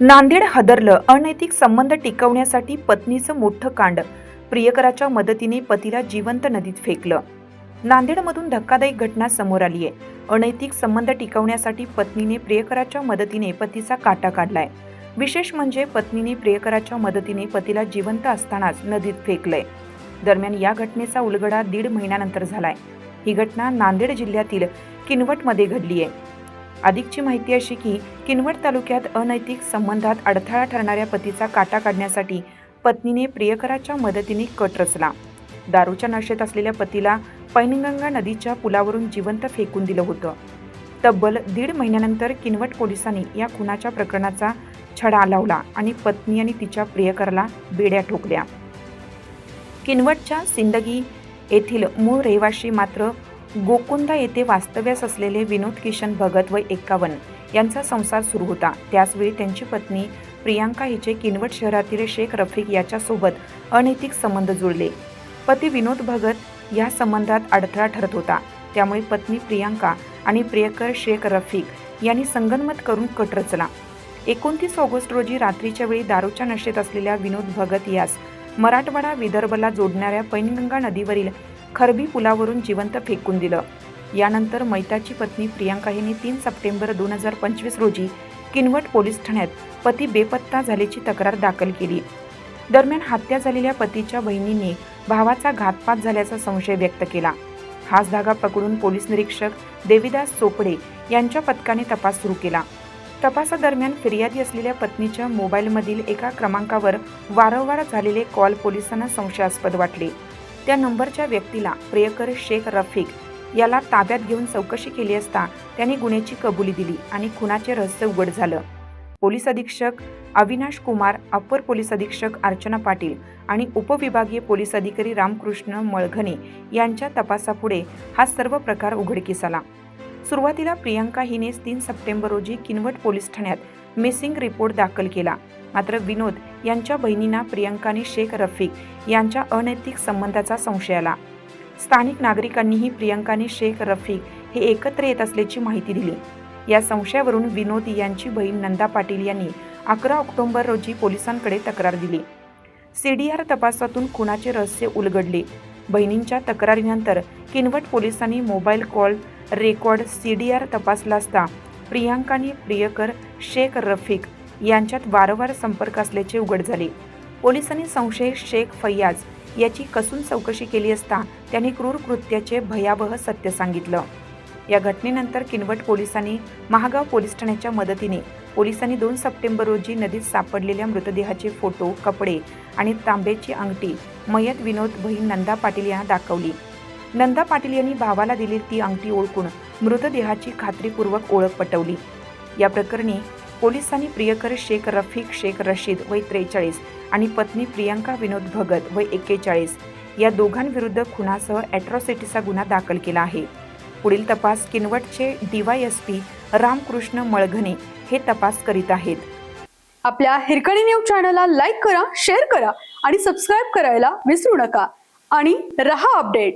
नांदेड हदरलं अनैतिक संबंध टिकवण्यासाठी पत्नीचं मोठं कांड. प्रियकराच्या मदतीने पतीला जिवंत नदीत फेकलं. नांदेडमधून धक्कादायक घटना समोर आली आहे. अनैतिक संबंध टिकवण्यासाठी पत्नीने प्रियकराच्या मदतीने पतीचा काटा काढलाय. विशेष म्हणजे पत्नीने प्रियकराच्या मदतीने पतीला जिवंत असतानाच नदीत फेकलंय. दरम्यान या घटनेचा उलगडा दीड महिन्यानंतर झालाय. ही घटना नांदेड जिल्ह्यातील किनवटमध्ये घडली आहे अधिकची माहिती अशी की किनवट तालुक्यात अनैतिक संबंधात अडथळा ठरणाऱ्या पतीचा काटा काढण्यासाठी पत्नीने प्रियकराच्या मदतीने कट रचला. दारूच्या नशेत असलेल्या पतीला पैनगंगा नदीच्या पुलावरून जिवंत फेकून दिलं होतं. तब्बल दीड महिन्यानंतर किनवट पोलिसांनी या खुनाच्या प्रकरणाचा छडा लावला आणि पत्नी आणि तिच्या प्रियकराला बेड्या ठोकल्या. किनवटच्या सिंदगी येथील मूळ रहिवाशी मात्र गोकुंदा येथे वास्तव्यास असलेले विनोद किशन भगत वय एक्कावन्न यांचा संसार सुरू होता. त्याचवेळी त्यांची पत्नी प्रियांका हिचे किनवट शहरातील शेख रफिक याच्यासोबत अनैतिक संबंध जुळले. पती विनोद भगत या संबंधात अडथळा ठरत होता. त्यामुळे पत्नी प्रियांका आणि प्रियकर शेख रफिक यांनी संगनमत करून कट रचला. एकोणतीस ऑगस्ट रोजी रात्रीच्या वेळी दारूच्या नशेत असलेल्या विनोद भगत यास मराठवाडा विदर्भला जोडणाऱ्या पैनगंगा नदीवरील खरबी पुलावरून जिवंत फेकून दिलं. यानंतर मैताची पत्नी प्रियांका हिने तीन सप्टेंबर दोन हजार पंचवीस रोजी किनवट पोलीस ठाण्यात पती बेपत्ता झाल्याची तक्रार दाखल केली. दरम्यान हत्या झालेल्या पतीच्या बहिणीने भावाचा घातपात झाल्याचा संशय व्यक्त केला. हाच धागा पकडून पोलीस निरीक्षक देवीदास चोपडे यांच्या पथकाने तपास सुरू केला. तपासादरम्यान फिर्यादी असलेल्या पत्नीच्या मोबाईलमधील एका क्रमांकावर वारंवार झालेले कॉल पोलिसांना संशयास्पद वाटले. त्या नंबरच्या व्यक्तीला प्रियकर शेख रफिक याला ताब्यात घेऊन चौकशी केली असता त्याने गुन्ह्याची कबुली दिली आणि खुनाचे रहस्य उघड झालं. पोलीस अधीक्षक अविनाश कुमार अप्पर पोलीस अधीक्षक अर्चना पाटील आणि उपविभागीय पोलीस अधिकारी रामकृष्ण मळघने यांच्या तपासापुढे हा सर्व प्रकार उघडकीस आला. सुरुवातीला प्रियांका हिनेच तीन सप्टेंबर रोजी किनवट पोलीस ठाण्यात मिसिंग रिपोर्ट दाखल केला. मात्र विनोद यांच्या बहिणींना प्रियांकाने शेख रफिक यांच्या अनैतिक संबंधाचा संशय आला. स्थानिक नागरिकांनीही प्रियांकाने शेख रफिक हे एकत्र येत असल्याची माहिती दिली. या संशयावरून विनोद यांची बहीण नंदा पाटील यांनी अकरा ऑक्टोबर रोजी पोलिसांकडे तक्रार दिली. सी डी आर तपासातून खुनाचे रहस्य उलगडले. बहिणींच्या तक्रारीनंतर किनवट पोलिसांनी mobile call record C D R तपासला असता प्रियांकाने प्रियकर शेख रफिक यांच्यात वारंवार संपर्क असल्याचे उघड झाले. पोलिसांनी संशय शेख फैयाज याची कसून चौकशी केली असता त्यांनी क्रूर कृत्याचे भयावह सत्य सांगितलं. या घटनेनंतर किनवट पोलिसांनी महागाव पोलीस ठाण्याच्या मदतीने पोलिसांनी दोन सप्टेंबर रोजी नदीत सापडलेल्या मृतदेहाचे फोटो कपडे आणि तांब्याची अंगठी मयत विनोद बहीण नंदा पाटील यांना दाखवली. नंदा पाटील यांनी भावाला दिली ती अंगठी ओळखून मृतदेहाची खात्रीपूर्वक ओळख पटवली. या प्रकरणी पोलिसांनी प्रियकर शेख रफिक शेख रशीद वय त्रेचाळीस आणि पत्नी प्रियांका विनोद भगत वय एक्केचाळीस या दोघांविरुद्ध खुनासह ॲट्रॉसिटीचा गुन्हा दाखल केला आहे. पुढील तपास किनवटचे डीवायएसपी रामकृष्ण मळघने हे तपास करीत आहेत. आपल्या हिरकणी न्यूज चॅनलला लाईक करा शेअर करा आणि सबस्क्राईब करायला विसरू नका. आणि रहा अपडेट.